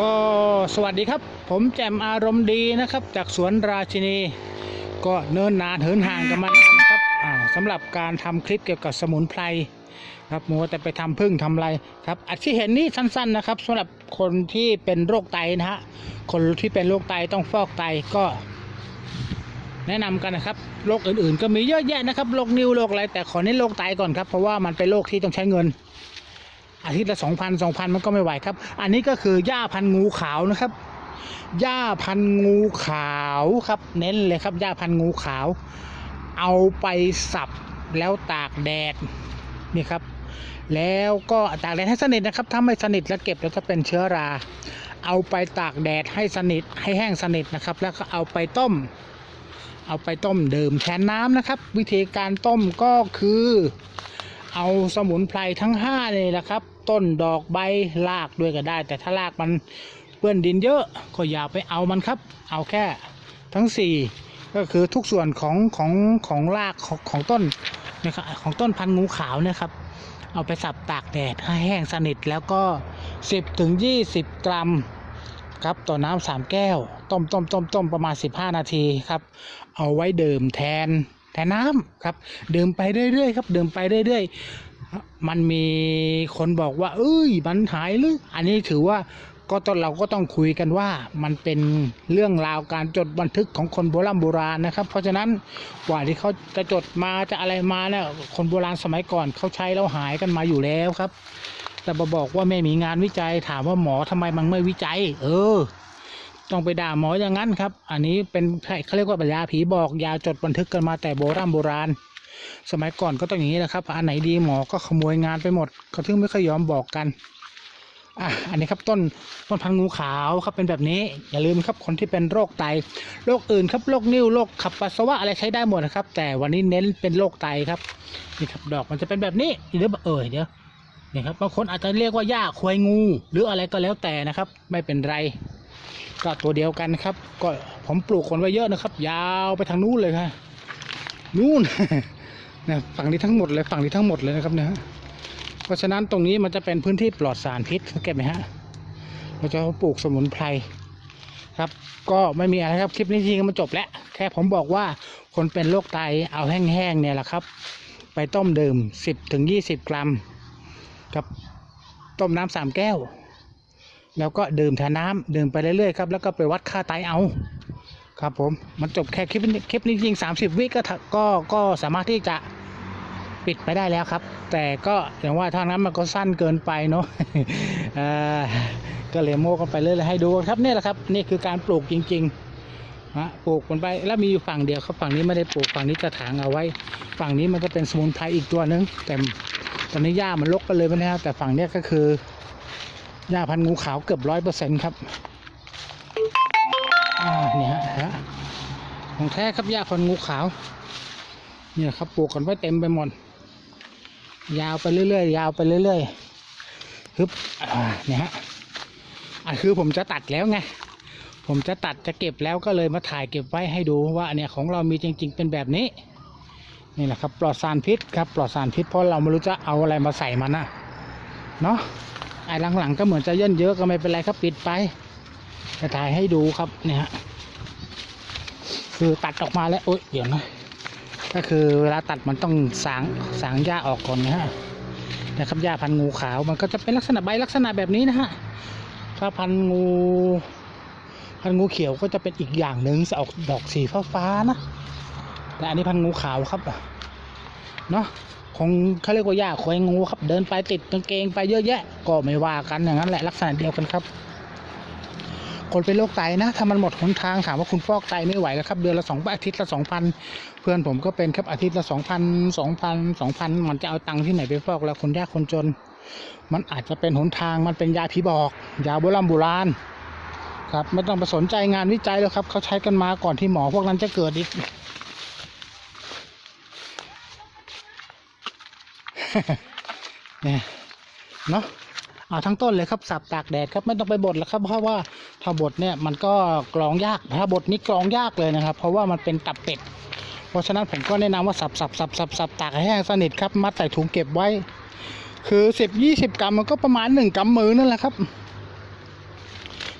ก็สวัสดีครับ ผมแจ่มอารมณ์ดีนะครับ จากสวนราชินี ก็เนินนานเหินห่างกันมานานครับสำหรับการทำคลิปเกี่ยวกับสมุนไพรครับมัวแต่ไปทำพึ่งทำไรครับอันที่เห็นนี่สั้นๆนะครับสำหรับคนที่เป็นโรคไตนะฮะคนที่เป็นโรคไตต้องฟอกไตก็แนะนำกันนะครับโรคอื่นๆ ก็มีเยอะแยะนะครับโรคนิ้วโรคอะไรแต่ขอเน้นโรคไตก่อนครับเพราะว่ามันเป็นโรคที่ต้องใช้เงิน อาทิตย์ละสองพันสองพันมันก็ไม่ไหวครับ อันนี้ก็คือหญ้าพันงูขาวนะครับหญ้าพันงูขาวครับ เน้นเลยครับหญ้าพันงูขาว เอาไปสับแล้วตากแดดนี่ครับ แล้วก็ตากแดดให้สนิทนะครับ ถ้าไม่สนิทแล้วเก็บแล้วจะเป็นเชื้อรา เอาไปตากแดดให้สนิทให้แห้งสนิทนะครับ แล้วก็เอาไปต้ม เอาไปต้มดื่มแทนน้ำนะครับ วิธีการต้มก็คือ เอาสมุนไพรทั้ง5เลยนะครับ ต้นดอกใบรากด้วยก็ได้ แต่ถ้ารากมันเปื้อนดินเยอะก็อย่าไปเอามันครับ เอาแค่ทั้ง 4 ก็คือทุกส่วนของของของรากของของต้นนะครับของต้นพันธุ์งูขาวเนะครับ เอาไปสับตากแดดให้แห้งสนิทแล้วก็ 10ถึง20 กรัมครับต่อน้ำสามแก้ว ต้มต้มต้มต้มประมาณ 15 นาทีครับ เอาไว้ดื่มแทนแทนน้ำครับ ดื่มไปเรื่อยๆครับ ดื่มไปเรื่อย ๆ มันมีคนบอกว่า เอ้ย มันหายหรือ อันนี้ถือว่าก็ตองเราก็ต้องคุยกันว่ามันเป็นเรื่องราวการจดบันทึกของคนโบราณโบราณนะครับ เพราะฉะนั้นกว่าที่เขาจะจดมาจะอะไรมาเนี่ยคนโบราณสมัยก่อนเขาใช้แล้วหายกันมาอยู่แล้วครับ แต่มาบอกว่าไม่มีงานวิจัยถามว่าหมอทำไมมันไม่วิจัย เออ ต้องไปด่าหมออย่างนั้นครับ อันนี้เป็นเขาเรียกว่าปัญญาผีบอกยาจดบันทึกกันมาแต่โบราณโบราณ สมัยก่อนก็ต้องอย่างนี้แหละครับ อันไหนดีหมอก็ขโมยงานไปหมดเขาถึงไม่เคยยอมบอกกันอะอันนี้ครับต้นต้นพันงูขาวครับเป็นแบบนี้ อย่าลืมครับคนที่เป็นโรคไตโรคอื่นครับโรคนิ่วโรคขับปัสสาวะอะไรใช้ได้หมดนะครับ แต่วันนี้เน้นเป็นโรคไตครับนี่ครับดอกมันจะเป็นแบบนี้หรือเออเดี๋ยวนี่ครับบางคนอาจจะเรียกว่าหญ้าควายงู หรืออะไรก็แล้วแต่นะครับ ไม่เป็นไร ก็ตัวเดียวกันครับ ก็ผมปลูกคนไว้เยอะนะครับ ยาวไปทางนู้นเลยครับนู่น นะฝั่งนี้ทั้งหมดเลยฝั่งนี้ทั้งหมดเลยนะครับเนะฮะเพราะฉะนั้นตรงนี้มันจะเป็นพื้นที่ปลอดสารพิษสังเก็ตไหมฮะเราจะปลูกสมุนไพรครับ ก็ไม่มีอะไรครับคลิปนี้จริงๆมันจบแล้ว แค่ผมบอกว่าคนเป็นโรคไตเอาแห้งๆเนี่ยแหละครับ ไปต้มดื่ม 10ถึง20 กรัมครับต้มน้ำสามแก้ว แล้วก็ดื่มแทนน้ำดื่มไปเรื่อยๆครับแล้วก็ไปวัดค่าไตเอาครับผมมันจบแค่คลิปนี้คลิปนี้จริงสามสิบวิก็ก็ก็สามารถที่จะ ปิดไปได้แล้วครับ แต่ก็อย่างว่าทางนั้นมันก็สั้นเกินไปเนาะก็เลยโม้กันไปเรื่อยๆให้ดูครับนี่แหละครับ นี่คือการปลูกจริงๆนะปลูกมันไปแล้วมีอยู่ฝั่งเดียวครับฝั่งนี้ไม่ได้ปลูกฝั่งนี้จะถางเอาไว้ ฝั่งนี้มันจะเป็นสมุนไพรอีกตัวหนึง แต่ตอนนี้หญ้ามันรกกันเลยไปนะครับแต่ฝั่งนี้ก็คือหญ้าพันธุ์งูขาวเกือบร้อยเปอร์เซ็นต์ครับนี่ฮะฮะของแท้ครับหญ้าพันธุ์งูขาวเนี่ยครับปลูกกันไว้เต็มไปหมด ยาวไปเรื่อยๆยาวไปเรื่อยๆฮึบเนี่ยฮะอะคือผมจะตัดแล้วไงผมจะตัดจะเก็บแล้วก็เลยมาถ่ายเก็บไว้ให้ดูว่าเนี่ยของเรามีจริง ๆ เป็นแบบนี้ นี่แหละครับปลอดสารพิษครับปลอดสารพิษเพราะเราไม่รู้จะเอาอะไรมาใส่มันนะเนาะไอ้หลังๆก็เหมือนจะเย่นเยอะก็ไม่เป็นไรครับปิดไปจะถ่ายให้ดูครับเนี่ยฮะคือตัดออกมาแล้วโอ๊ยเดี๋ยวนะ ก็คือเวลาตัดมันต้องสางสางหญ้าออกก่อนนะฮะนะครับหญ้าพันงูขาวมันก็จะเป็นลักษณะใบลักษณะแบบนี้นะฮะถ้าพันงูพันงูเขียวก็จะเป็นอีกอย่างหนึ่งจะออกดอกสีฟ้าๆนะแต่อันนี้พันงูขาวครับเนาะคงเขาเรียกว่าหญ้าควายงูครับ เดินไปติดกางเกงไปเยอะแยะ ก็ไม่ว่ากันอย่างนั้นแหละลักษณะเดียวกันครับ คนเป็นโรคไตนะ ถ้ามันหมดหนทางถามว่าคุณฟอกไตไม่ไหวแล้วครับ เดือนละสองอาทิตย์ละสองพันเพื่อนผมก็เป็นครับอาทิตย์ละสองพันสองพันสองพันมันจะเอาตังค์ที่ไหนไปฟอกแล้วคนยากคนจน มันอาจจะเป็นหนทางมันเป็นยาผีบอก ยาโบราณโบราณครับไม่ต้องไปสนใจงานวิจัยแล้วครับ เขาใช้กันมาก่อนที่หมอพวกนั้นจะเกิดอีกเนี่ยเนาะ เอาทั้งต้นเลยครับสับตากแดดครับไม่ต้องไปบดแล้วครับเพราะว่าถ้าบดเนี่ยมันก็กรองยากถ้าบดนี้กรองยากเลยนะครับ เพราะว่ามันเป็นตับเป็ดเพราะฉะนั้นผมก็แนะนำว่าสับสับสับสับสับตากให้แห้งสนิทครับมัดใส่ถุงเก็บไว้ คือสิบยี่สิบกรัมมันก็ประมาณหนึ่งกำมือนั่นแหละครับ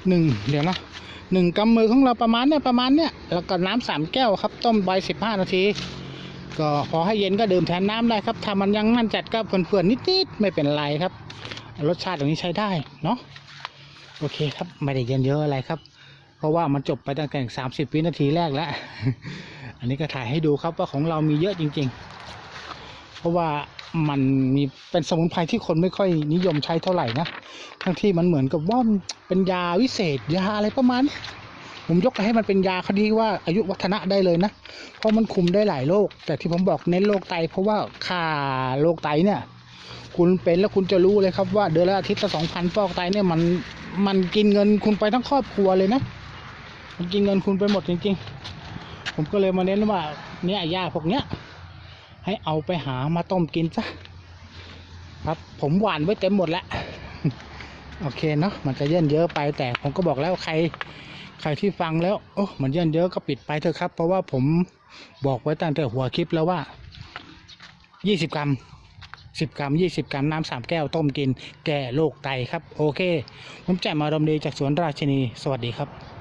หนึ่งเดี๋ยวนะหนึ่งกำมือของเราประมาณเนี้ยประมาณเนี้ยแล้วก็น้ำสามแก้วครับ ต้มใบสิบห้านาที ก็พอให้เย็นก็ดื่มแทนน้ำได้ครับถ้ามันยังนั่นจัดก็เพื่อนๆนิดๆไม่เป็นไรครับ รสชาติตรงนี้ใช้ได้เนาะโอเคครับไม่ได้เย็นเยอะอะไรครับ เพราะว่ามันจบไปตั้งแต่สามสิบวินาทีแรกแล้ว อันนี้ก็ถ่ายให้ดูครับว่าของเรามีเยอะจริง ๆ เพราะว่ามันมีเป็นสมุนไพรที่คนไม่ค่อยนิยมใช้เท่าไหร่นะทั้งที่มันเหมือนกับว่าเป็นยาวิเศษยาอะไรประมาณนี้ผมยกให้มันเป็นยาคดีว่าอายุวัฒนะได้เลยนะ เพราะมันคุมได้หลายโรคแต่ที่ผมบอกเน้นโรคไต เพราะว่าค่าโรคไตเนี่ย คุณเป็นแล้วคุณจะรู้เลยครับว่าเดือนละอาทิตย์ละสองพันฟอกไตเนี่ยมันมันกินเงินคุณไปทั้งครอบครัวเลยนะ มันกินเงินคุณไปหมดจริง ๆ ผมก็เลยมาเน้นว่าเนี่ยยาพวกเนี้ย ให้เอาไปหามาต้มกินซะครับ ผมหวานไว้เต็มหมดแล้วโอเคเนาะมันจะเยินเยอะไปแต่ผมก็บอกแล้วใคร ใครที่ฟังแล้วโอ้มันเยินเยอะก็ปิดไปเถอะครับ เพราะว่าผมบอกไว้ตั้งแต่หัวคลิปแล้วว่า 20 กรัม 10 กรัม 20 กรัม น้ำสามแก้วต้มกิน แก่โรคไตครับ โอเค ผมแจ่มอารมณ์ดีจากสวนราชินี สวัสดีครับ